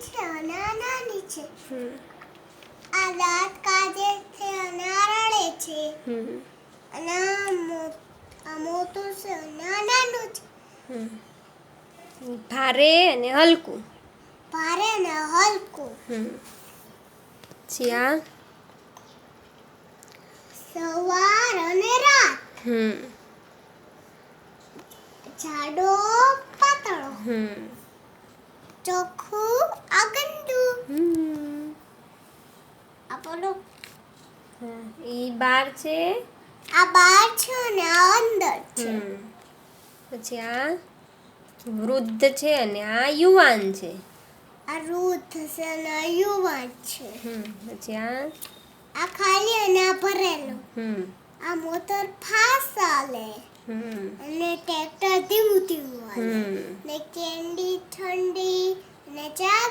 મોટી છે અને આ નાની છે આ દાંત કાઢે છે અને આ રડે છે. અને આ મોટું છે અને આ નાનું છે. ભારે અને હલકું. ભારે ને હલકું. હમ. સવાર અને રાત. હમ. જાડો પાતળો. હમ. ચોખ્ખું આ ગંદુ હમ. આ હા, ઈ બાર છે? આ બહાર છે અને આ અંદર છે. પછી આ વૃદ્ધ છે અને આ યુવાન છે. આ વૃદ્ધ છે અને આ યુવાન છે. હમ પછી આ? આ ખાલી અને આ ભરેલું. આ મોટર ફાસ ચાલે હમ. અને ટ્રેક્ટર ધીમું ધીમું હાલે. હમ. ને કેન્ડી ઠંડી ને ચા